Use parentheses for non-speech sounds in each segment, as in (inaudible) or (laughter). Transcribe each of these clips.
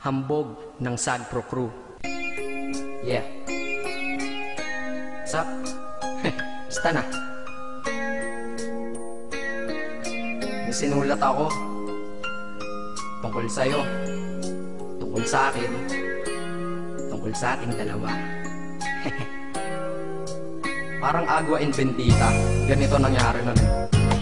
Hambog ng Sagpro Crew. Yeah. What's (laughs) up? Basta na. Sinulat ako. Tungkol sa'yo. Tungkol sa akin. Tungkol sa ating dalawa. (laughs) Parang agwa and bendita. Ganito nangyari nun.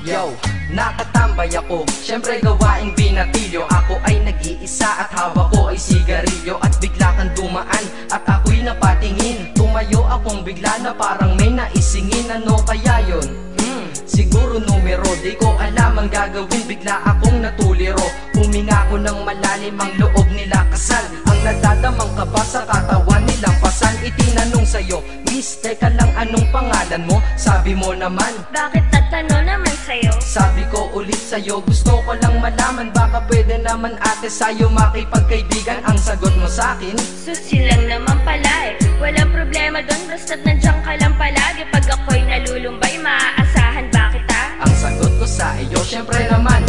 Yo, nakatambay ako. Siyempre gawaing binatilyo. Ako ay nag-iisa at hawak ko ay sigarilyo. At bigla kang dumaan at ako'y napatingin. Tumayo akong bigla na parang may naisingin. Ano kaya yon? Hmm, siguro numero. Di ko alam ang gagawin. Bigla akong natuliro. Huminga ko ng malalim ang loob nila. Kasal Ang nadadamang kaba sa katawan nilang pasan Itinanong sa'yo Miss, teka lang anong pangalan mo? Sabi mo naman Bakit tatanong naman sa'yo? sabi ko ulit sa'yo Gusto ko lang malaman Baka pwede naman ate sa'yo Makipagkaibigan Ang sagot mo sa'kin Susi lang naman pala eh Walang problema doon Basta't nandiyan ka lang palagi Pag ako'y nalulumbay Maaasahan ba kita? Ang sagot ko sa iyo Syempre naman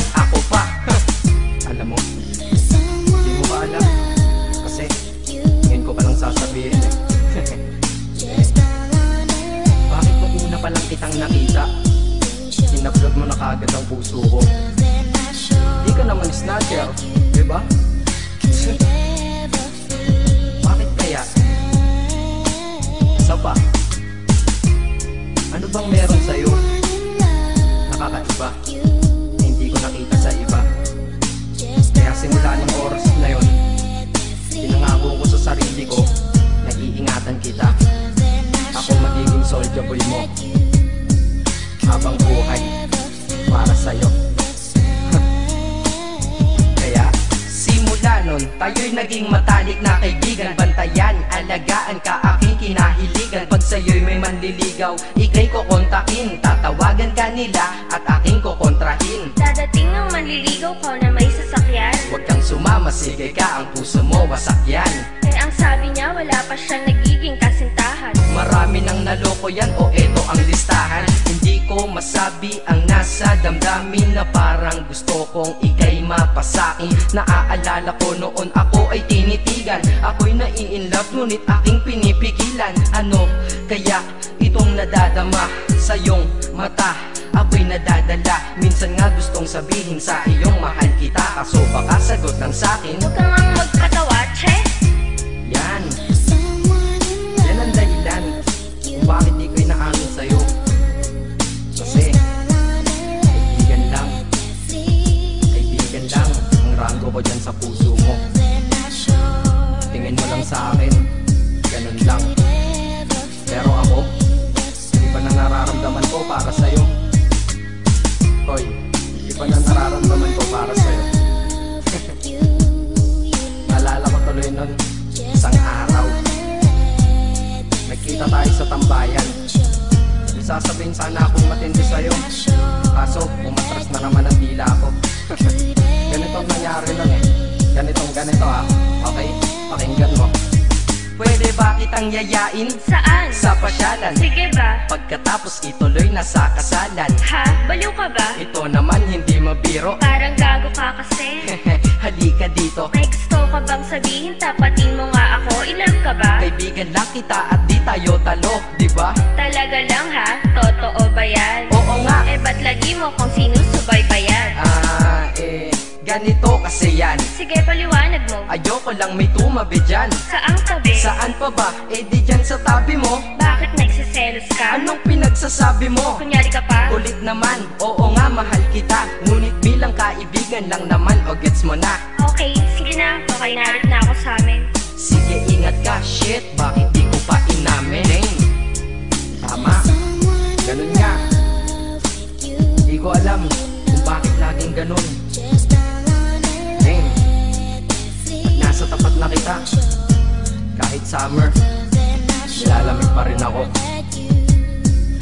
nun Tayo'y naging matalik na kaibigan. Bantayan, alagaan ka aking kinahiligan. Pag sa'yo'y may manliligaw Ika'y kukontakin. Tatawagan ka nila at aking kukontrahin. Dadating ng manliligaw ko na may sasakyan. Huwag kang sumama, sige ka Ang puso mo wasak yan Eh ang sabi niya wala pa siyang nagiging kasintahan. Marami nang naloko yan o ko masabi ang nasa damdamin Na parang gusto kong ikay mapasakin Naaalala ko noon ako ay tinitigan. Ako'y nai-inlove ngunit aking pinipigilan. Ano kaya itong nadadama sa iyong mata? Ako'y nadadala. Minsan nga gustong sabihin sa iyong mahal kita. Kaso baka sagot ng sakin Huwag kang ang magpatawa, che. Yan. Yan ang dahilan Kung bakit di ko para sa'yo. Hoy Iba na nararamdaman ko para sa'yo. (laughs) Naalala ko tuloy nun Isang araw Nagkita tayo sa tambayan. Sasabihin sana akong matindi sa'yo. Kaso umatras na naman ang dila ko. (laughs) Ganito ang nangyari nun eh. Ganitong ganito ah. Okay? Pakinggan mo Pwede ba kitang yayain Saan? sa pasyalan? Sige ba? Pagkatapos ituloy na sa kasalan Ha? Baliw ka ba? Ito naman hindi mabiro (laughs) Parang gago ka kasi Halika dito May gusto ka bang sabihin? Tapatin mo nga ako I-love ka ba? Kaibigan lang kita at di tayo talo, di ba? Talaga lang ha? Totoo ba yan? Oo nga, Eh ba't lagi mo kung sinusubaybayan? Ah, eh, ganito kasi yan Sige paliwanag mo Ayoko lang may tumabi dyan Saang tabi? Saan pa ba? Eh di dyan sa tabi mo Bakit nagsiselos ka? Anong pinagsasabi mo? Kunyari ka pa? Ulit naman, oo nga mahal kita Ngunit bilang kaibigan lang naman o gets mo na Okay, sige na Okay narit na ako sa amin Sige ingat ka, shit Bakit di ko pa inamin? Dang. Tama, ganun nga Di ko alam kung bakit laging ganun tapat na kita. Kahit summer Nilalamig pa rin ako.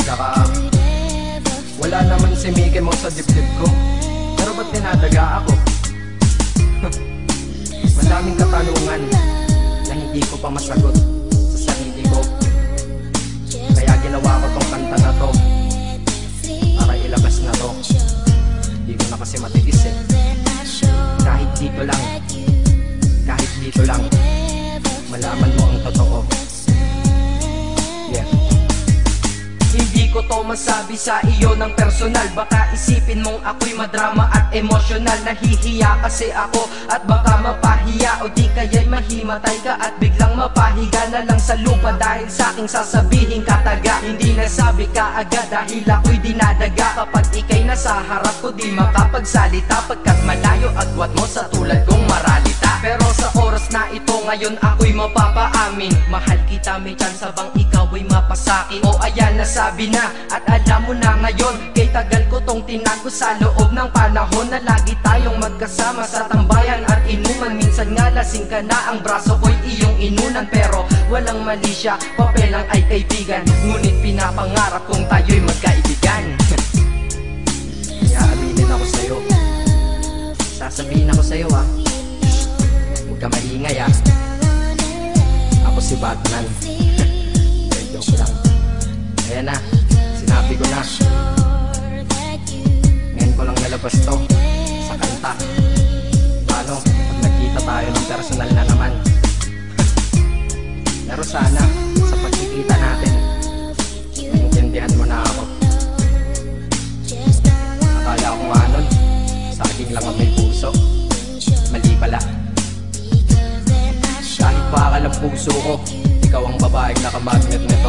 Saka Wala naman si Mickey mo sa dibdib ko. Pero ba't dinadaga ako? (laughs) Madaming katanungan Na hindi ko pa masagot to masabi sa iyo ng personal. Baka isipin mong ako'y madrama at emosyonal. Nahihiya kasi ako at baka mapahiya. O di kaya'y mahimatay ka at biglang mapahiga na lang sa lupa. Dahil sa aking sasabihin kataga Hindi nasabi ka agad dahil ako'y dinadaga. Kapag ikay nasa harap ko di makapagsalita Pagkat malayo agwat mo sa tulad kong ngayon ako'y mapapaamin. Mahal kita may chance bang ikaw ay mapasakin? O ayan nasabi na at alam mo na ngayon Kay tagal ko tong tinago sa loob ng panahon Na lagi tayong magkasama sa tambayan at inuman. Minsan nga lasing ka na ang braso ko'y iyong inunan Pero walang mali siya, papel lang ay kaibigan. Ngunit pinapangarap kong tayo'y magkaibigan. (laughs) Kaya aminin ako sa'yo. Sasabihin ako sa'yo ah. Huwag ka maingay ah si Batman. Joke lang Ayan na, sinabi ko na. Ngayon ko lang nalabas to Sa kanta. Paano, pag nagkita tayo ng personal na naman. (laughs) Pero sana, ko Ikaw ang babaeng nakamagnet nito